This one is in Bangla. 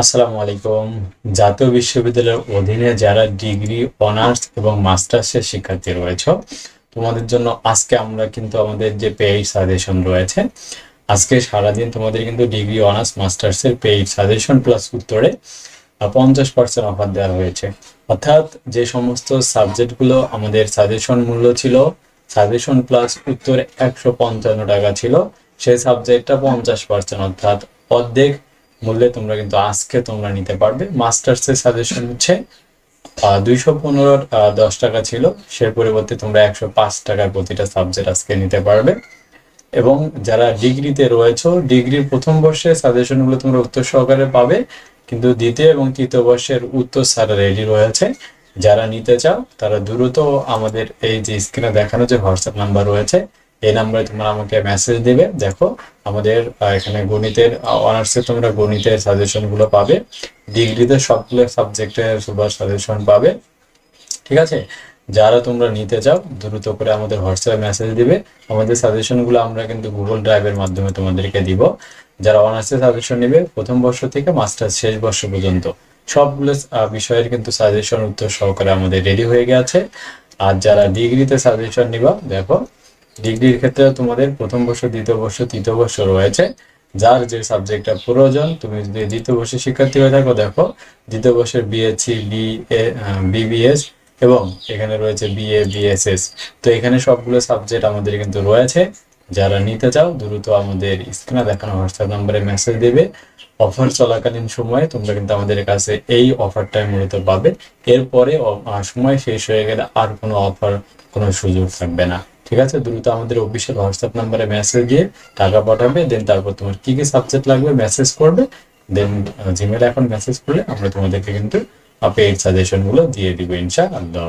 আসসালামু আলাইকুম। জাতীয় বিশ্ববিদ্যালয়ের অধীনে যারা ডিগ্রি, অনার্স এবং মাস্টার্সের শিক্ষার্থী রয়েছে, তোমাদের জন্য আজকে আমরা কিন্তু আমাদের যে পেইড সাজেশন রয়েছে, আজকে সারাদিন তোমাদের কিন্তু ডিগ্রি, অনার্স, মাস্টার্সের পেইড সাজেশন প্লাস উত্তরে পঞ্চাশ পার্সেন্ট অফার দেওয়া হয়েছে। অর্থাৎ যে সমস্ত সাবজেক্টগুলো আমাদের সাজেশন মূল্য ছিল, সাজেশন প্লাস উত্তর একশো পঞ্চান্ন টাকা ছিল, সেই সাবজেক্টটা পঞ্চাশ পার্সেন্ট, অর্থাৎ অর্ধেক মূল্যে তোমরা কিন্তু আজকে তোমরা নিতে পারবে। মাস্টার্সের সাজেশন হচ্ছে দুইশো পনেরো দশ টাকা ছিল, সে পরিবর্তে তোমরা একশো পাঁচ টাকার প্রতিটা সাবজেক্ট আজকে নিতে পারবে। এবং যারা ডিগ্রিতে রয়েছে, ডিগ্রির প্রথম বর্ষের সাজেশনগুলো তোমরা উত্তর সহকারে পাবে, কিন্তু দ্বিতীয় এবং তৃতীয় বর্ষের উত্তর সারা রেডি রয়েছে। যারা নিতে চাও, তারা দ্রুত আমাদের এই যে স্ক্রিনে দেখানো যে হোয়াটসঅ্যাপ নাম্বার রয়েছে এই নাম্বারে তোমরা আমাকে মেসেজ দিবে। দেখো, আমাদের এখানে গণিতের অনার্সে তোমরা গণিতের সাজেশনগুলো পাবে। ডিগ্রিতে সবগুলো সাবজেক্টের সুপার সাজেশন পাবে। ঠিক আছে? যারা তোমরা নিতে চাও, দ্রুত করে আমাদের হোয়াটসঅ্যাপে মেসেজ দিবে। আমাদের সাজেশনগুলো আমরা কিন্তু গুগল ড্রাইভের মাধ্যমে তোমাদেরকে দিব। যারা অনার্সে সাজেশন নেবে, প্রথম বর্ষ থেকে মাস্টার শেষ বর্ষ পর্যন্ত। সবগুলো বিষয়ের কিন্তু সাজেশন উত্তর সহকারে আমাদের রেডি হয়ে গেছে। আর যারা ডিগ্রিতে সাজেশন নিবা, দেখো ডিগ্রির ক্ষেত্রে তোমাদের প্রথম বর্ষ, দ্বিতীয় বর্ষ, তৃতীয় বর্ষ রয়েছে, যার যে সাবজেক্টটা প্রয়োজন, তুমি যদি দ্বিতীয় বর্ষের শিক্ষার্থী হয়ে থাকো, দেখো, দ্বিতীয় বর্ষের বিএসসি বি এ বিবিএস এবং এখানে রয়েছে বিএ বিএসএস তো এখানে সবগুলো সাবজেক্ট আমাদের কিন্তু রয়েছে, যারা নিতে চাও, দ্রুত আমাদের স্ক্রিনে দেখানো হোয়াটসঅ্যাপ নম্বরে মেসেজ দেবে। অফার চলাকালীন সময়ে তোমরা কিন্তু আমাদের কাছে এই অফারটাই মূলত পাবে। এরপরে সময় শেষ হয়ে গেলে আর কোনো অফার কোনো সুযোগ থাকবে না। ঠিক আছে? দ্রুত আমাদের অফিসিয়াল হোয়াটসঅ্যাপ নাম্বারে মেসেজ দিয়ে টাকা পাঠাবে দেন তারপর তোমার কি কি সাবজেক্ট লাগবে মেসেজ করবে দেন জিমেল এখন মেসেজ করলে আমরা তোমাদেরকে কিন্তু পেইড সাজেশনগুলো দিয়ে দিব ইনশাআল্লাহ।